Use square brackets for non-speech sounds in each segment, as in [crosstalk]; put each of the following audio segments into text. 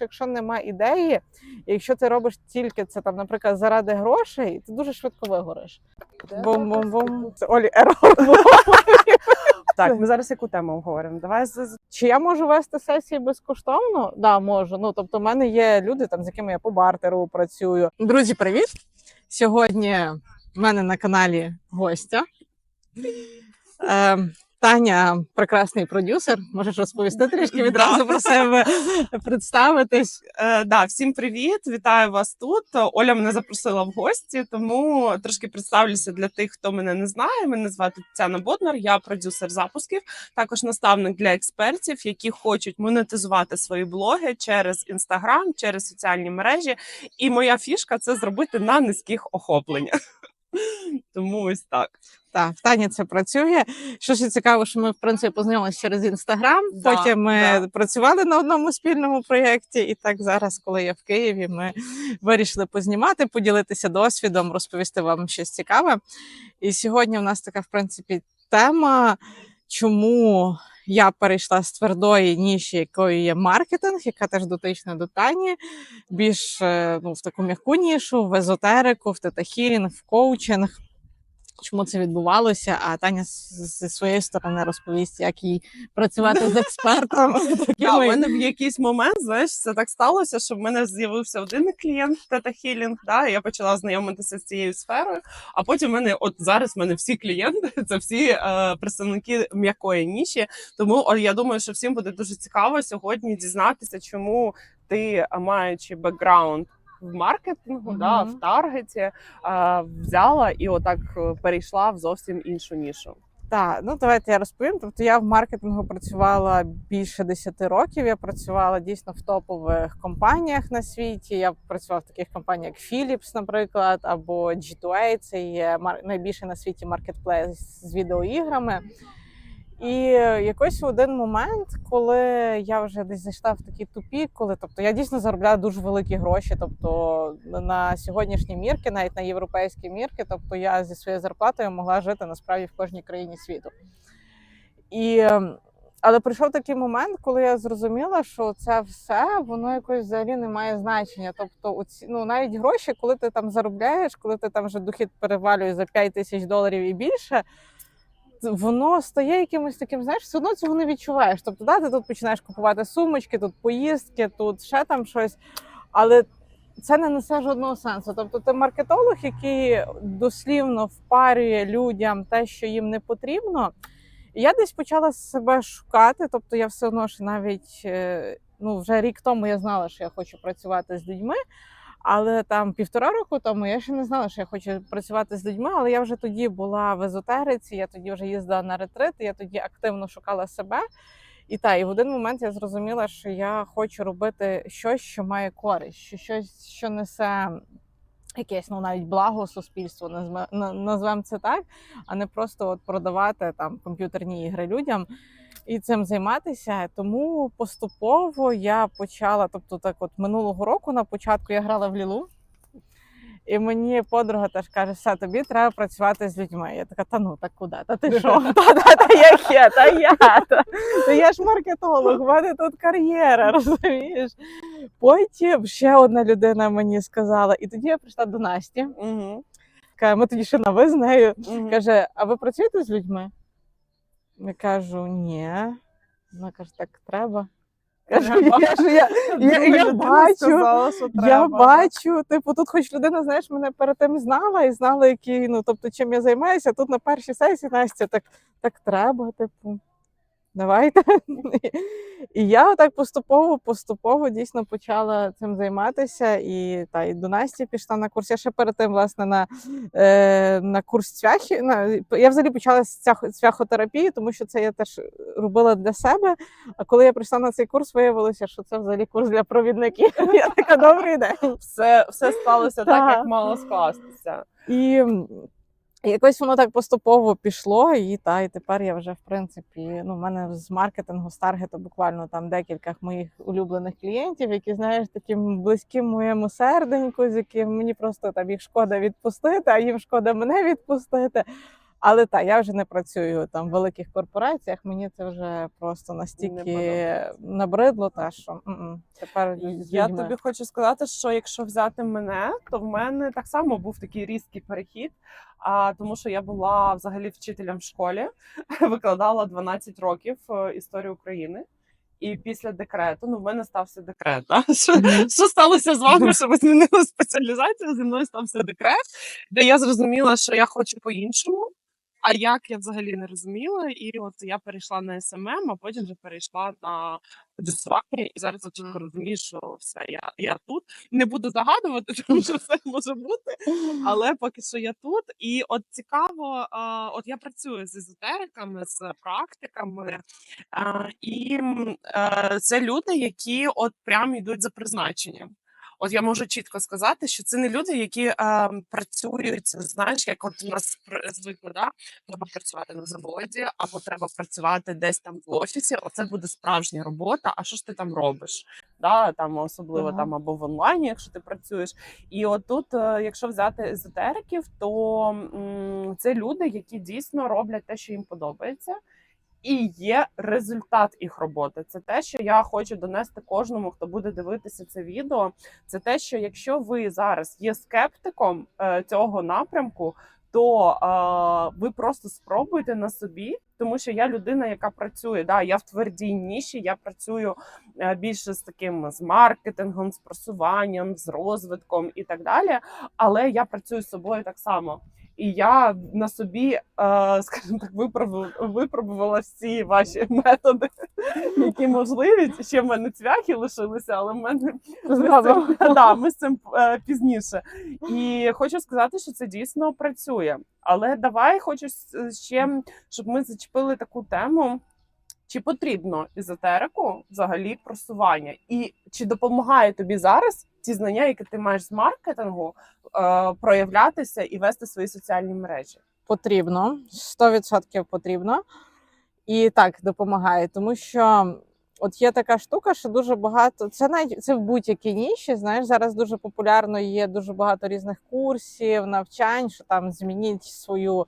Якщо нема ідеї, якщо ти робиш тільки це там, наприклад, заради грошей, ти дуже швидко вигориш. Бум-бум-бум. Це Олі ерор. [laughs] Так, ми зараз яку тему обговоримо? Давай Чи я можу вести сесії безкоштовно? Да, можу. Ну тобто, в мене є люди, там з якими я по бартеру працюю. Друзі, привіт! Сьогодні в мене на каналі гостя. Е, Таня прекрасний продюсер. Можеш розповісти трішки відразу про себе, представитись. Е, да, всім привіт! Вітаю вас тут. Оля мене запросила в гості, тому трошки представлюся для тих, хто мене не знає. Мене звати Тетяна Боднар, я продюсер запусків, також наставник для експертів, які хочуть монетизувати свої блоги через інстаграм, через соціальні мережі. І моя фішка це зробити на низьких охопленнях. Тому ось так. Так, в Тані це працює. Що ще цікаво, що ми в принципі познайомилися через інстаграм. Да, Потім ми да. працювали на одному спільному проєкті. І так зараз, коли я в Києві, ми вирішили познімати, поділитися досвідом, розповісти вам щось цікаве. І сьогодні в нас така, в принципі, тема, чому я перейшла з твердої ніші, якою є маркетинг, яка теж дотична до Тані, більш е, ну, в таку м'яку нішу, в езотерику, в тетахілінг, в коучинг. Чому це відбувалося? А Таня зі своєї сторони розповість, як їй працювати з експертом. [laughs] У мене в якийсь момент, знаєш, це так сталося, що в мене з'явився один клієнт Тета Хілінг, да, я почала знайомитися з цією сферою. А потім в мене, от зараз в мене всі клієнти, [laughs] це всі е, представники м'якої ніші. Тому я думаю, що всім буде дуже цікаво сьогодні дізнатися, чому ти, маючи бекграунд в маркетингу, да, в таргеті, е, взяла і отак е, перейшла в зовсім іншу нішу. Так, ну давайте я розповім. Тобто я в маркетингу працювала більше 10 років. Я працювала дійсно в топових компаніях на світі. Я працювала в таких компаніях, як Philips, наприклад, або G2A, це є найбільший на світі маркетплейс з відеоіграми. І якось в один момент, коли я вже десь зайшла в такий тупік, коли тобто я дійсно заробляла дуже великі гроші. Тобто на сьогоднішні мірки, навіть на європейські мірки, тобто я зі своєю зарплатою могла жити насправді в кожній країні світу. І, ем, але прийшов такий момент, коли я зрозуміла, що це все воно якось взагалі не має значення. Тобто, оці, ну навіть гроші, коли ти там заробляєш, коли ти там вже дохід перевалює за 5 тисяч доларів і більше. Воно стає якимось таким, знаєш, все одно цього не відчуваєш. Тобто, да, ти тут починаєш купувати сумочки, тут поїздки, тут ще там щось, але це не несе жодного сенсу. Тобто, ти маркетолог, який дослівно впарює людям те, що їм не потрібно. Я десь почала себе шукати. Тобто, я все одно ж навіть е, ну, вже рік тому я знала, що я хочу працювати з людьми. Але там півтора року тому я ще не знала, що я хочу працювати з людьми. Але я вже тоді була в езотериці, я тоді вже їздила на ретрит, я тоді активно шукала себе. І та, і в один момент я зрозуміла, що я хочу робити щось, що має користь, що щось, що несе якесь ну навіть благо суспільству, назвемо це так, а не просто от продавати там комп'ютерні ігри людям і цим займатися. Тому поступово я почала, тобто, так, от минулого року на початку я грала в Лілу. І мені подруга теж каже, все, тобі треба працювати з людьми. Я така, та ну та куди? Та ти що? [laughs] Та, та, та яке? Та я та, та я ж маркетолог, в мене тут кар'єра, [laughs] розумієш? Потім ще одна людина мені сказала, і тоді я прийшла до Насті. Угу. Ми тоді ще на ви з нею. Угу. Каже: а ви працюєте з людьми? Я кажу, ні. Вона каже, так треба. Кажу, я, ж- я, я, [laughs] я бачу, Сказала, що я бачу, типу, тут хоч людина, знаєш, мене перед тим знала і знала, які, ну, тобто, чим я займаюся. Тут на першій сесії Настя так, так треба, типу, давайте. І я отак поступово, поступово дійсно почала цим займатися. І, та, і до Насті пішла на курс. Я ще перед тим, власне, на, е, на курс цвяхи. На, я взагалі почала з цвяхотерапії, тому що це я теж робила для себе. А коли я прийшла на цей курс, виявилося, що це взагалі курс для провідників. Я така добрий день. Все, все сталося так, Так. як мало скластися. І якось воно так поступово пішло, і та і тепер я вже в принципі, ну, в мене з маркетингу з буквально там декілька моїх улюблених клієнтів, які знаєш, таким близьким моєму серденьку, з яким мені просто там їх шкода відпустити, а їм шкода мене відпустити. Але так, я вже не працюю там в великих корпораціях. Мені це вже просто настільки набридло, та що м-м, тепер з Я тобі хочу сказати, що якщо взяти мене, то в мене так само був такий різкий перехід. А тому, що я була взагалі вчителем в школі, [laughs] викладала 12 років е, історію України. І після декрету, ну в мене стався декрет. Да? [laughs] Що, що сталося з вами, що ви змінили спеціалізацію? Зі мною стався декрет, де я зрозуміла, що я хочу по-іншому. А як я взагалі не розуміла, і от я перейшла на СММ, а потім вже перейшла на продюсування, і зараз я чітко розумію, що все, я, я тут. Не буду загадувати, [laughs] тому що все може бути, але поки що я тут. І от цікаво, а, от я працюю з езотериками, з практиками, а, і м, е, це люди, які от прям йдуть за призначенням. От я можу чітко сказати, що це не люди, які е, працюють, знаєш, як от у нас звикли, да? треба працювати на заводі, або треба працювати десь там в офісі. Оце буде справжня робота. А що ж ти там робиш? Да, там особливо Ага. там або в онлайні, якщо ти працюєш. І от тут, е, якщо взяти езотериків, то м, це люди, які дійсно роблять те, що їм подобається. І є результат їх роботи. Це те, що я хочу донести кожному, хто буде дивитися це відео. Це те, що якщо ви зараз є скептиком е, цього напрямку, то е, ви просто спробуйте на собі, тому що я людина, яка працює. Да, я в твердій ніші, я працюю е, більше з таким з маркетингом, з просуванням, з розвитком і так далі. Але я працюю з собою так само. І я на собі, е, [laughs] скажімо так, випробувала, випробувала всі ваші [laughs] методи, які можливі. Ще в мене цвяхи лишилися, але в мене ми з цим, [laughs] да, ми з цим е, пізніше. І хочу сказати, що це дійсно працює. Але давай хочу ще, щоб ми зачепили таку тему. Чи потрібно езотерику взагалі просування? І чи допомагає тобі зараз ті знання, які ти маєш з маркетингу, е, проявлятися і вести свої соціальні мережі? потрібно, 100% потрібно. І так допомагає, тому що от є така штука, що дуже багато. Це навіть це в будь-якій ніші. Знаєш, зараз дуже популярно є дуже багато різних курсів, навчань, що там змініть свою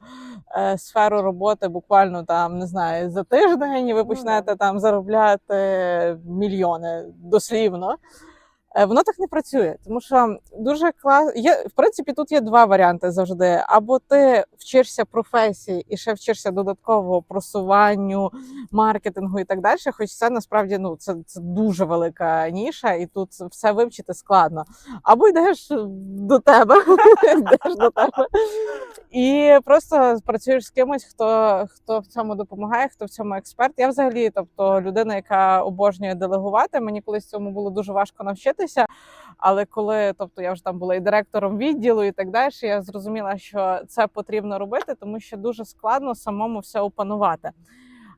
е, сферу роботи буквально там не знаю за тиждень. і Ви Ну, почнете там заробляти мільйони дослівно. Е, Воно так не працює, тому що дуже клас. Є в принципі, тут є два варіанти завжди: або ти вчишся професії і ще вчишся додатково просуванню, маркетингу і так далі. Хоч це насправді ну це, це дуже велика ніша, і тут все вивчити складно. Або йдеш до тебе, [laughs] йдеш до тебе і просто працюєш з кимось, хто, хто в цьому допомагає, хто в цьому експерт. Я взагалі, тобто людина, яка обожнює делегувати. Мені колись цьому було дуже важко навчитися. Але коли тобто я вже там була і директором відділу, і так далі, я зрозуміла, що це потрібно робити, тому що дуже складно самому все опанувати.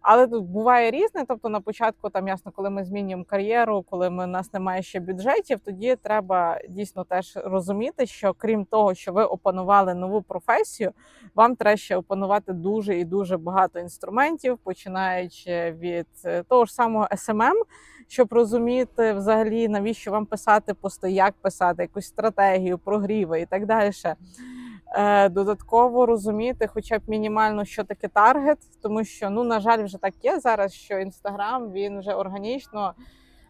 Але тут буває різне. Тобто, на початку там ясно, коли ми змінюємо кар'єру, коли ми у нас немає ще бюджетів, тоді треба дійсно теж розуміти, що крім того, що ви опанували нову професію, вам треба ще опанувати дуже і дуже багато інструментів, починаючи від е, того ж самого SMM, щоб розуміти взагалі навіщо вам писати пости, як писати, якусь стратегію, прогріви і так далі. Е, Додатково розуміти, хоча б мінімально, що таке таргет, тому що ну на жаль, вже так є зараз, що інстаграм він вже органічно.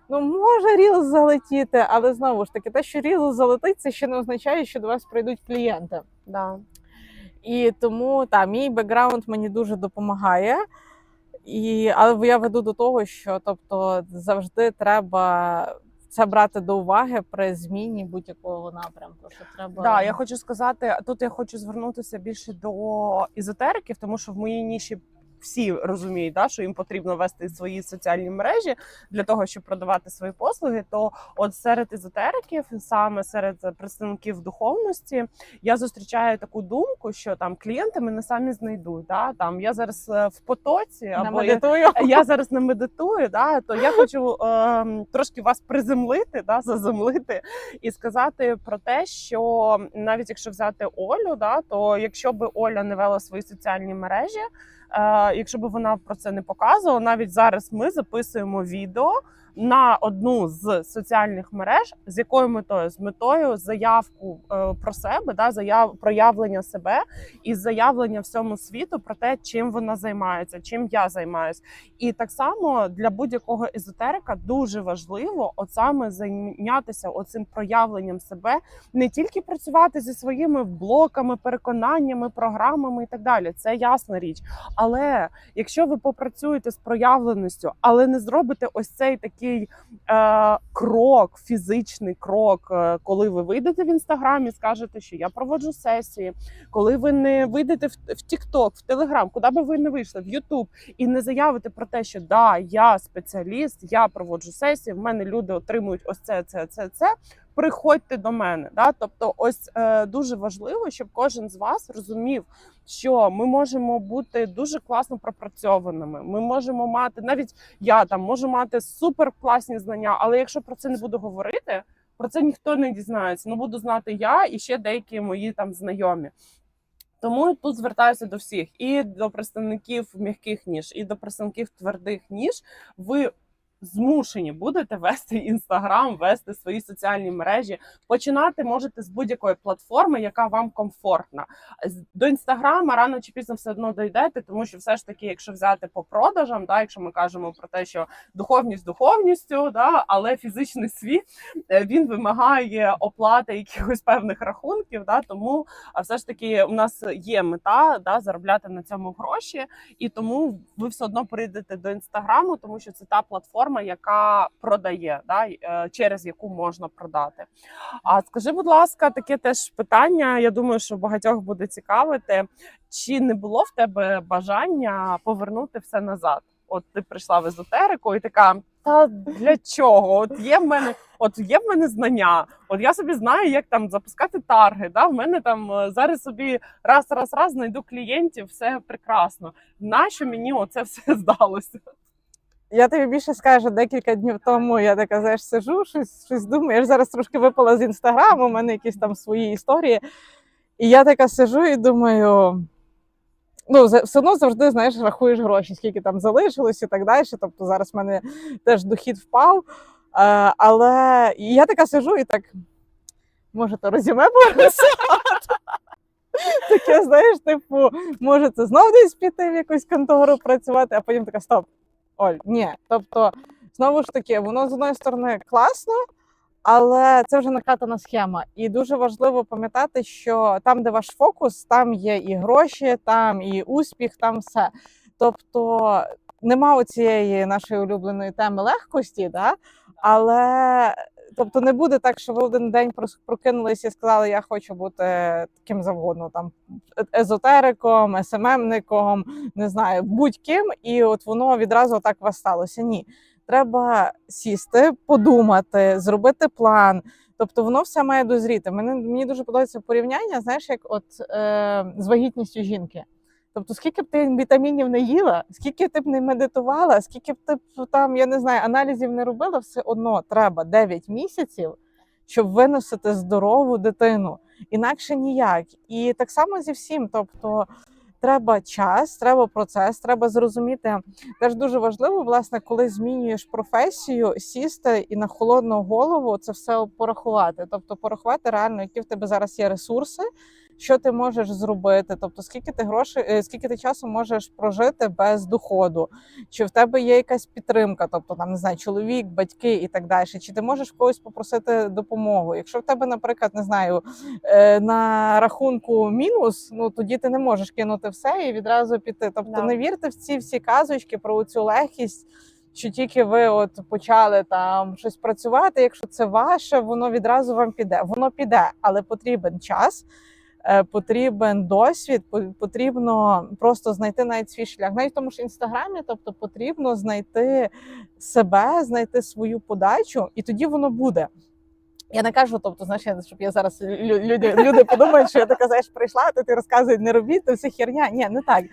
Ну, може ріл залетіти, але знову ж таки, те, що ріл залетить, це ще не означає, що до вас прийдуть клієнти. Да. І тому та мій бекграунд мені дуже допомагає. І, але я веду до того, що тобто завжди треба це брати до уваги при зміні будь-якого напрямку. Що треба Да, я хочу сказати, тут я хочу звернутися більше до ізотериків, тому що в моїй ніші всі розуміють, да, що їм потрібно вести свої соціальні мережі для того, щоб продавати свої послуги. То от серед ізотериків, саме серед представників духовності, я зустрічаю таку думку, що там клієнти мене самі знайдуть. Да? Там я зараз е, в потоці або я, [laughs] я зараз не медитую, да, то я хочу ем, трошки вас приземлити, да, заземлити і сказати про те, що навіть якщо взяти Олю, да, то якщо би Оля не вела свої соціальні мережі, е, якщо б вона про це не показувала, навіть зараз ми записуємо відео. На одну з соціальних мереж. З якою метою? З метою заявку е, про себе, да, заяв проявлення себе і заявлення всьому світу про те, чим вона займається, чим я займаюсь. І так само для будь-якого езотерика дуже важливо от саме зайнятися оцим проявленням себе, не тільки працювати зі своїми блоками, переконаннями, програмами і так далі. Це ясна річ. Але якщо ви попрацюєте з проявленістю, але не зробите ось цей такий е, крок, фізичний крок, е, коли ви вийдете в інстаграм і скажете, що я проводжу сесії, коли ви не вийдете в, в Тікток, в Телеграм, куди би ви не вийшли, в Ютуб, і не заявите про те, що да, я спеціаліст, я проводжу сесії, в мене люди отримують ось це, це, це, це. Приходьте до мене. Да? Тобто, ось е, дуже важливо, щоб кожен з вас розумів, що ми можемо бути дуже класно пропрацьованими. Ми можемо мати навіть я там можу мати супер класні знання, але якщо про це не буду говорити, про це ніхто не дізнається. Ну буду знати я і ще деякі мої там знайомі. Тому тут звертаюся до всіх і до представників м'яких ніж, і до представників твердих ніж. Ви змушені будете вести інстаграм, вести свої соціальні мережі. Починати можете з будь-якої платформи, яка вам комфортна. До інстаграма рано чи пізно все одно дойдете, тому що все ж таки, якщо взяти по продажам, да, якщо ми кажемо про те, що духовність духовністю, да, але фізичний світ е, він вимагає оплати якихось певних рахунків. Да, тому а все ж таки у нас є мета да, заробляти на цьому гроші, і тому ви все одно прийдете до інстаграму, тому що це та платформа, яка продає, да, е, через яку можна продати. А скажи, будь ласка, таке теж питання. Я думаю, що багатьох буде цікавити. Чи не було в тебе бажання повернути все назад? От ти прийшла в езотерику і така. Та для чого? От є в мене, от є в мене знання. От я собі знаю, як там запускати тарги. Да? В мене там е, зараз собі раз, раз, раз знайду клієнтів, все прекрасно. Нащо мені оце все [laughs] здалося? Я тобі більше скажу, декілька днів тому я така знаєш, сижу, щось, щось думаю. Я ж зараз трошки випала з інстаграму, у мене якісь там свої історії. І я така сижу і думаю. Ну, все одно завжди знаєш, рахуєш гроші, скільки там залишилось і так далі. Тобто зараз в мене теж дохід впав. Е, але і я така сижу і так, може, то резюме? [laughs] Таке, знаєш, типу, може, це знов десь піти в якусь контору працювати, а потім така стоп. Оль, ні. Тобто, знову ж таки, воно з одної сторони класно, але це вже накатана схема. І дуже важливо пам'ятати, що там, де ваш фокус, там є і гроші, там і успіх, там все. Тобто нема цієї нашої улюбленої теми легкості, да? але тобто не буде так, що ви один день прокинулись і сказали, я хочу бути ким завгодно, там езотериком, СММником, не знаю, будь-ким, і от воно відразу так вас сталося. Ні. Треба сісти, подумати, зробити план. Тобто воно все має дозріти. Мене мені дуже подобається порівняння, знаєш, як от е, з вагітністю жінки. Тобто, скільки б ти вітамінів не їла, скільки ти б не медитувала, скільки б ти б там, я не знаю, аналізів не робила, все одно треба 9 місяців, щоб виносити здорову дитину. Інакше ніяк. І так само зі всім. Тобто, треба час, треба процес, треба зрозуміти. Теж дуже важливо, власне, коли змінюєш професію, сісти і на холодну голову це все порахувати. Тобто, порахувати реально, які в тебе зараз є ресурси, що ти можеш зробити, тобто скільки ти грошей, е, скільки ти часу можеш прожити без доходу, чи в тебе є якась підтримка, тобто там не знаю, чоловік, батьки і так далі. Чи ти можеш в когось попросити допомогу? Якщо в тебе, наприклад, не знаю, е, на рахунку мінус, ну тоді ти не можеш кинути все і відразу піти. Тобто Да. не вірте в ці всі казочки про цю легкість. Що тільки ви от почали там щось працювати, якщо це ваше, воно відразу вам піде. Воно піде, але потрібен час, потрібен досвід, по- потрібно просто знайти навіть свій шлях. Навіть в тому ж інстаграмі, тобто потрібно знайти себе, знайти свою подачу, і тоді воно буде. Я не кажу, тобто, знаєш, я- щоб я зараз лю- люди, люди подумають, що я така знаєш, прийшла, то ти розказують, не робіть, то все херня. Ні, не так.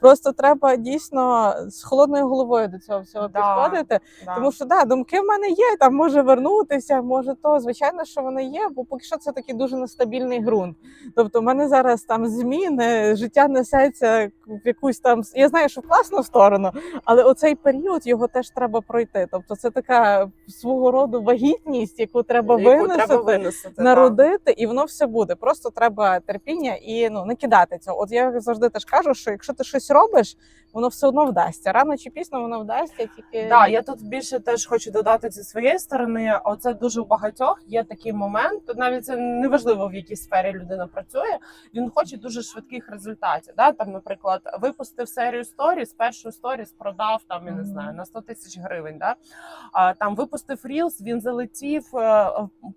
Просто треба дійсно з холодною головою до цього всього Да. підходити. Да. Тому що да, думки в мене є, там може вернутися, може то. Звичайно, що вони є, бо поки що це такий дуже нестабільний ґрунт. Тобто, в мене зараз там зміни, життя несеться в якусь там. Я знаю, що в класну сторону, але оцей період його теж треба пройти. Тобто, це така свого роду вагітність, яку треба Яку виносити. треба виносити. да. Народити, і воно все буде. Просто треба терпіння і ну не кидати цього. От я завжди теж кажу, що якщо ти щось робиш, воно все одно вдасться. Рано чи пізно воно вдасться, тільки Да, я тут більше теж хочу додати зі своєї сторони. Оце дуже у багатьох є такий момент. Навіть це неважливо в якій сфері людина працює. Він хоче дуже швидких результатів. Да? Там, наприклад, випустив серію сторіс, першу сторіс продав там, я не знаю, на 100 тисяч гривень. Да? А, там випустив Reels, він залетів.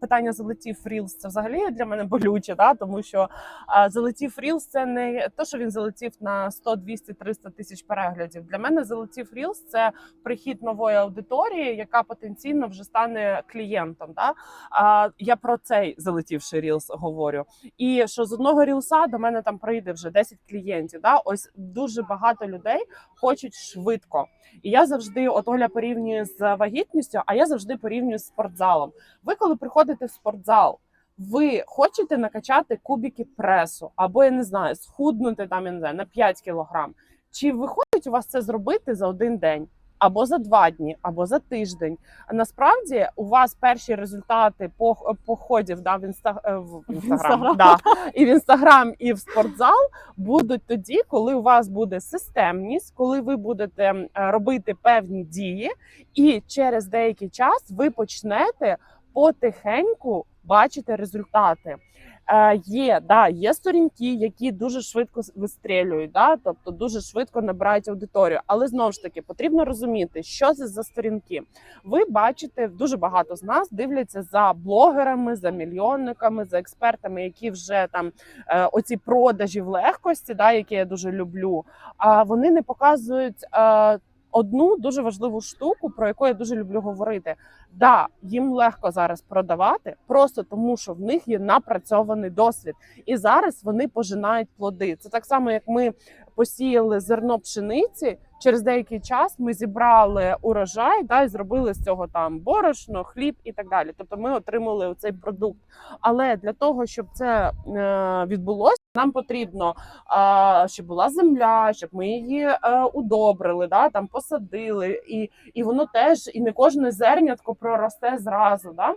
Питання залетів Reels, це взагалі для мене болюче, да? тому що залетів Reels це не те, що він залетів на 100, 200, 300 тисяч переглядів. Для мене залетів Reels – це прихід нової аудиторії, яка потенційно вже стане клієнтом. Да? А, я про цей залетівший Reels говорю. І що з одного рілса до мене там прийде вже 10 клієнтів. Да? Ось дуже багато людей хочуть швидко. І я завжди, от Оля порівнює з вагітністю, а я завжди порівнюю з спортзалом. Ви коли приходите в спортзал. Ви хочете накачати кубики пресу, або я не знаю, схуднути там я не знаю, на 5 кілограм. Чи виходить у вас це зробити за один день, або за два дні, або за тиждень? А насправді у вас перші результати по- походів да, в, інста... е, в інстаграм, Інстаграм. да, і в інстаграм, і в спортзал будуть тоді, коли у вас буде системність, коли ви будете робити певні дії, і через деякий час ви почнете потихеньку бачити результати. Е, є, да, є сторінки, які дуже швидко вистрілюють, да, тобто дуже швидко набирають аудиторію. Але знову ж таки потрібно розуміти, що це за сторінки. Ви бачите, дуже багато з нас дивляться за блогерами, за мільйонниками, за експертами, які вже там е, оці продажі в легкості, да, які я дуже люблю. А вони не показують. Е, Одну дуже важливу штуку, про яку я дуже люблю говорити. Да, їм легко зараз продавати, просто тому що в них є напрацьований досвід, і зараз вони пожинають плоди. Це так само, як ми посіяли зерно пшениці. Через деякий час ми зібрали урожай, да, і зробили з цього там борошно, хліб і так далі. Тобто ми отримали цей продукт. Але для того, щоб це е, відбулося, нам потрібно, щоб була земля, щоб ми її е, удобрили, да, там посадили, і, і воно теж і не кожне зернятко проросте зразу. Да?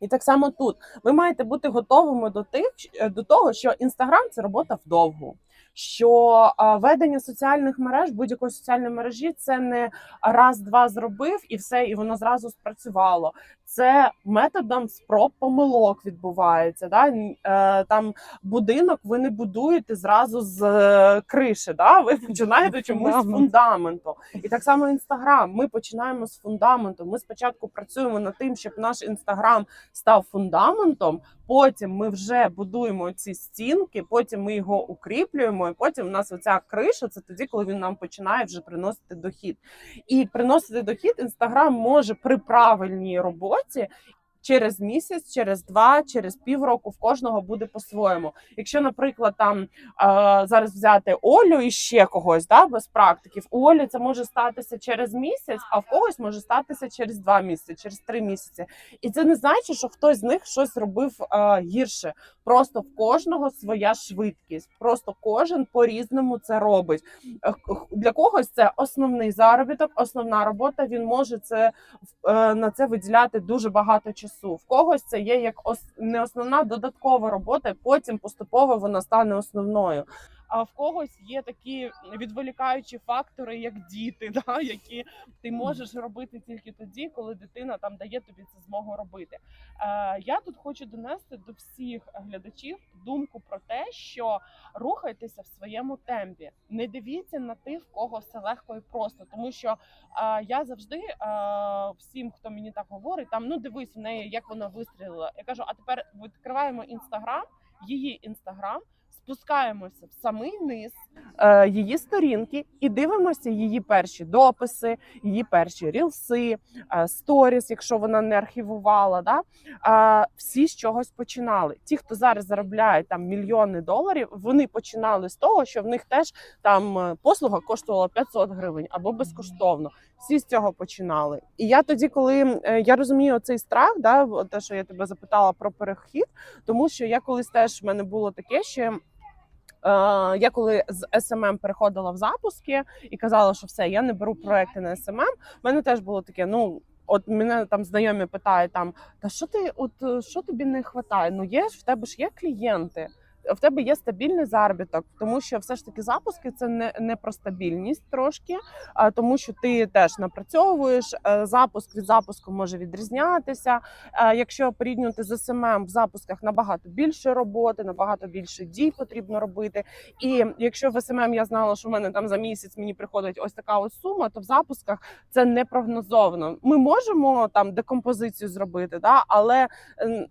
І так само тут ви маєте бути готовими до тих е, до того, що інстаграм це робота вдовгу. Що ведення соціальних мереж будь-якої соціальної мережі це не раз-два зробив і все, і воно зразу спрацювало. Це методом спроб помилок відбувається. Да? Е, там будинок ви не будуєте зразу з е, криші. Да? Ви починаєте чомусь з фундаменту. І так само інстаграм. Ми починаємо з фундаменту. Ми спочатку працюємо над тим, щоб наш інстаграм став фундаментом. Потім ми вже будуємо ці стінки, потім ми його укріплюємо, і потім у нас оця криша це тоді, коли він нам починає вже приносити дохід. І приносити дохід інстаграм може при правильній роботі. Через місяць, через два, через півроку в кожного буде по-своєму. Якщо, наприклад, там е, зараз взяти Олю і ще когось, да, без практиків, у Олі це може статися через місяць, а в когось може статися через два місяці, через три місяці. І це не значить, що хтось з них щось робив е, гірше. Просто в кожного своя швидкість. Просто кожен по-різному це робить. Е, Для когось це основний заробіток, основна робота. Він може це е, на це виділяти дуже багато часу. В когось це є як не основна додаткова робота, потім поступово вона стане основною. А в когось є такі відволікаючі фактори, як діти, [laughs] да, які ти можеш робити тільки тоді, коли дитина там дає тобі це змогу робити. Е, я тут хочу донести до всіх глядачів думку про те, що рухайтеся в своєму темпі. Не дивіться на тих, в кого все легко і просто, тому що е, я завжди е, всім, хто мені так говорить, там ну дивись в неї, як вона вистрілила. Я кажу, а тепер відкриваємо інстаграм, її інстаграм. Спускаємося в самий низ е, її сторінки і дивимося її перші дописи, її перші рілси, е, сторіс, якщо вона не архівувала. Да? Е, всі з чогось починали. Ті, хто зараз заробляють там мільйони доларів, вони починали з того, що в них теж там е, послуга коштувала 500 гривень або безкоштовно. Всі з цього починали. І я тоді, коли е, я розумію цей страх, да, те, що я тебе запитала про перехід, тому що я колись теж в мене було таке, що. Е, Я коли з СММ переходила в запуски і казала, що все, я не беру проекти на СММ. в мене теж було таке. Ну от мене там знайомі питають там: та що ти, от що тобі не вистачає? Ну є ж в тебе ж є клієнти. В тебе є стабільний заробіток, тому що все ж таки запуски це не, не про стабільність трошки, а тому, що ти теж напрацьовуєш. е, Запуск від запуску може відрізнятися. Е, Якщо порівнювати з СММ, в запусках набагато більше роботи, набагато більше дій потрібно робити. І якщо в СММ я знала, що в мене там за місяць мені приходить ось така ось сума, то в запусках це не прогнозовано. Ми можемо там декомпозицію зробити, да, але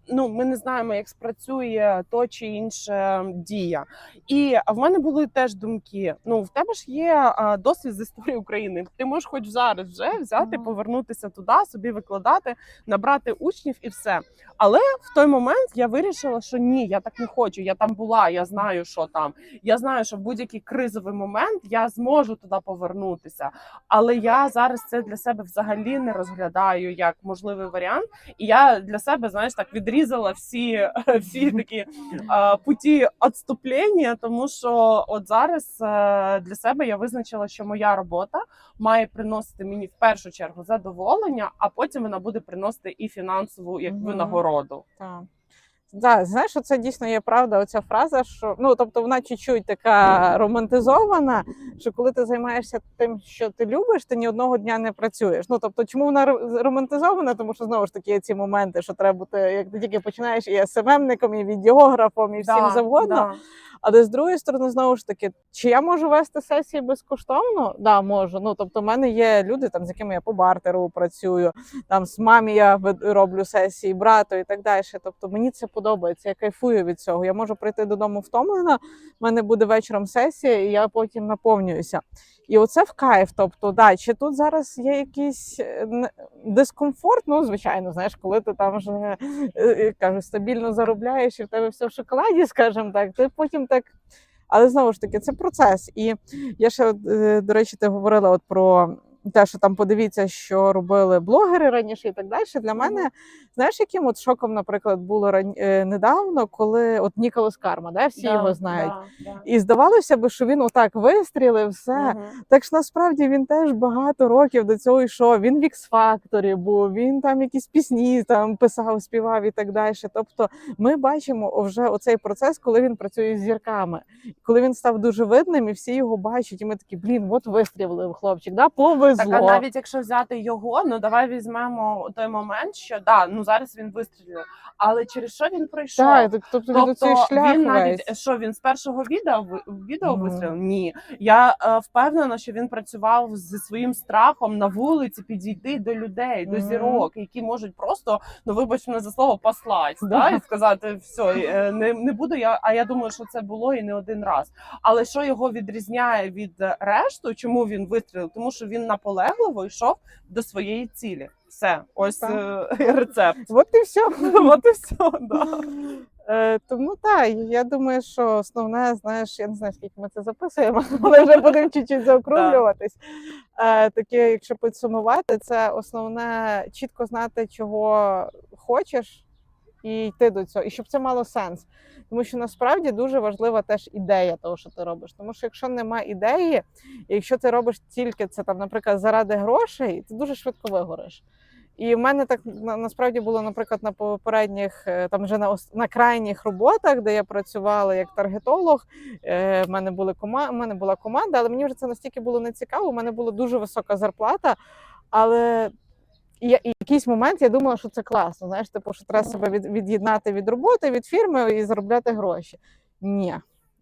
ну ми не знаємо, як спрацює то чи інше дія. І в мене були теж думки: ну в тебе ж є досвід з історії України. Ти можеш хоч зараз вже взяти, повернутися туди, собі викладати, набрати учнів і все. Але в той момент я вирішила, що ні, я так не хочу. Я там була, я знаю, що там. Я знаю, що в будь-який кризовий момент я зможу туди повернутися. Але я зараз це для себе взагалі не розглядаю як можливий варіант. І я для себе, знаєш, так відрізала всі, [laughs] всі такі е, путі відступлення, тому що от зараз е, для себе я визначила, що моя робота має приносити мені в першу чергу задоволення, а потім вона буде приносити і фінансову як винагороду. Так. Да, знаєш, це дійсно є правда. Оця фраза, що ну тобто вона чуть-чуть така романтизована. Що коли ти займаєшся тим, що ти любиш, ти ні одного дня не працюєш. Ну тобто, чому вона ро- романтизована? Тому що знову ж таки є ці моменти, що треба бути, як ти тільки починаєш і СММником, і відеографом, і всім Да, завгодно. да. Але з другої сторони, знову ж таки, чи я можу вести сесії безкоштовно? Да, можу. Ну тобто, в мене є люди, там з якими я по бартеру працюю, там з мамі я роблю сесії, брату і так далі. Тобто мені це подобається. Я кайфую від цього. Я можу прийти додому втомлена. в мене буде вечором сесія, і я потім наповнююся. І оце в кайф. Тобто, да, чи тут зараз є якийсь е, дискомфорт? Ну, звичайно, знаєш, коли ти там вже е, е, кажу, стабільно заробляєш і в тебе все в шоколаді, [laughs] скажімо так, ти потім так. Але знову ж таки, це процес. І я ще, до речі, ти говорила от про те, що там подивіться, що робили блогери раніше і так далі. Для мене, знаєш, яким от шоком, наприклад, було ран... е, недавно, коли от Ніколас Карма, да, всі Да, його знають. да, да. І здавалося б, що він отак вистрілив все. Мгм. Так ж насправді він теж багато років до цього йшов. Він в X-Factor був, він там якісь пісні там писав, співав і так далі. Тобто, ми бачимо вже оцей процес, коли він працює з зірками, коли він став дуже видним, і всі його бачать. І ми такі, блін, от вистрілив хлопчик, да, Так, а навіть якщо взяти його, ну давай візьмемо той момент, що да, ну зараз він вистрілив, але через що він пройшов? Так, тобто, він Тобто оцей шлях він навіть весь. що він з першого відео відео Ну. вистрілив? Ні. Я е, впевнена, що він працював зі своїм страхом на вулиці підійти до людей, до зірок, які можуть просто ну вибач мене за слово послать Да. да, і сказати все, не, не буду я. А я думаю, що це було і не один раз. Але що його відрізняє від е, решту? Чому він вистрілив? Тому що він наполегливо йшов до своєї цілі. Все, ось е, рецепт. [laughs] От і все. [laughs] От і все. [laughs] Да. Е, тому так, я думаю, що основне, знаєш, я не знаю, скільки ми це записуємо, але вже будемо чуть-чуть заокруглюватись. Е, таке, якщо підсумувати, це основне чітко знати, чого хочеш, і йти до цього, і щоб це мало сенс. Тому що насправді дуже важлива теж ідея того, що ти робиш. Тому що якщо нема ідеї, якщо ти робиш тільки це там, наприклад, заради грошей, ти дуже швидко вигориш. І в мене так на- насправді було, наприклад, на попередніх, е, там вже на на крайніх роботах, де я працювала як таргетолог. Е, в мене були кома... в мене була команда, але мені вже це настільки було не цікаво. У мене була дуже висока зарплата, але я, і якийсь момент я думала, що це класно. Знаєш, типу, що треба себе від, від'єднати від роботи, від фірми і заробляти гроші. Ні,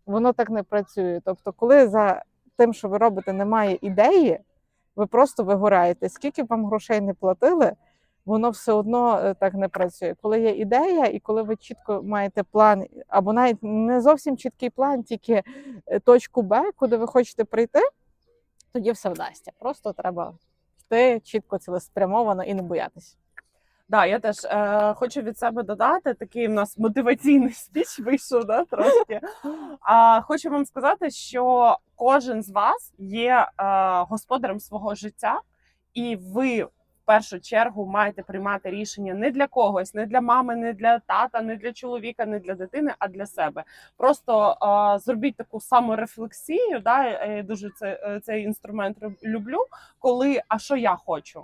воно так не працює. Тобто, коли за тим, що ви робите, немає ідеї, ви просто вигораєте. Скільки б вам грошей не платили, воно все одно е, так не працює. Коли є ідея, і коли ви чітко маєте план, або навіть не зовсім чіткий план, тільки е, точку Б, куди ви хочете прийти, тоді все вдасться. Просто треба йти чітко цілеспрямовано і не боятися. Да, я теж е, хочу від себе додати такий в нас мотиваційний спіч вийшов да, трошки. А хочу вам сказати, що кожен з вас є е, господарем свого життя, і ви першу чергу маєте приймати рішення не для когось, не для мами, не для тата, не для чоловіка, не для дитини, а для себе. Просто е, зробіть таку саморефлексію. Да, я дуже це, е, цей інструмент люблю. Коли а що я хочу?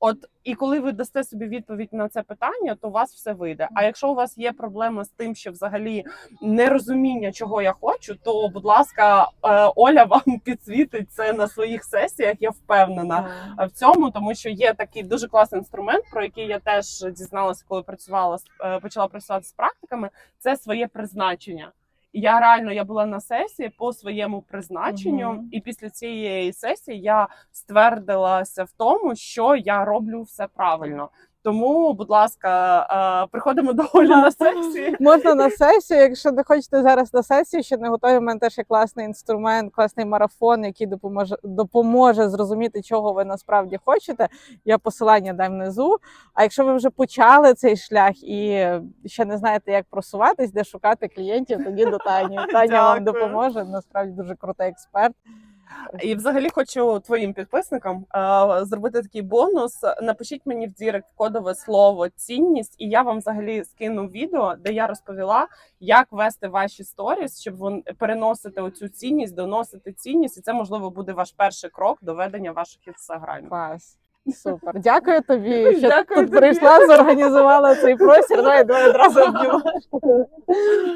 От і коли ви дасте собі відповідь на це питання, то у вас все вийде. А якщо у вас є проблема з тим, що взагалі нерозуміння, чого я хочу, то будь ласка, е, Оля вам [laughs] підсвітить це на своїх сесіях. Я впевнена в цьому, тому що є такий дуже класний інструмент, про який я теж дізналася, коли працювала е, почала працювати з практиками. Це своє призначення. І я реально я була на сесії по своєму призначенню, угу. і після цієї сесії я ствердилася в тому, що я роблю все правильно. Тому, будь ласка, приходимо до Олі на сесії. Можна на сесію, якщо не хочете зараз на сесію, ще не готові. У мене теж є класний інструмент, класний марафон, який допоможе допоможе зрозуміти, чого ви насправді хочете. Я посилання дам внизу. А якщо ви вже почали цей шлях і ще не знаєте, як просуватись, де шукати клієнтів, тоді до Тані. [laughs] Таня вам допоможе. Насправді дуже крутий експерт. І взагалі хочу твоїм підписникам е, зробити такий бонус. Напишіть мені в Дірект кодове слово цінність, і я вам взагалі скину відео, де я розповіла, як вести ваші сторіс, щоб вон переносити оцю цінність, доносити цінність, і це можливо буде ваш перший крок до ведення ваших інстаграмів. Клас. Супер. Дякую тобі, [laughs] що Дякую тут тобі. прийшла, зорганізувала цей простір. Давай, давай одразу обнімаєш.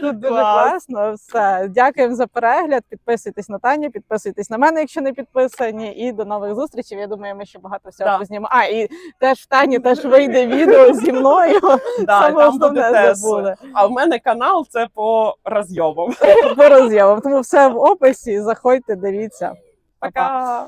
Тут дуже Клас. класно. Все. Дякуємо за перегляд. Підписуйтесь на Таню, підписуйтесь на мене, якщо не підписані. І до нових зустрічей. Я думаю, ми ще багато всього Да. познімемо. А, і теж в Тані теж вийде [laughs] відео зі мною. Да, Саме там буде основне забули. А в мене канал це по розйомам. По роз'явам. Тому все в описі. Заходьте, дивіться. Па-па. Пока.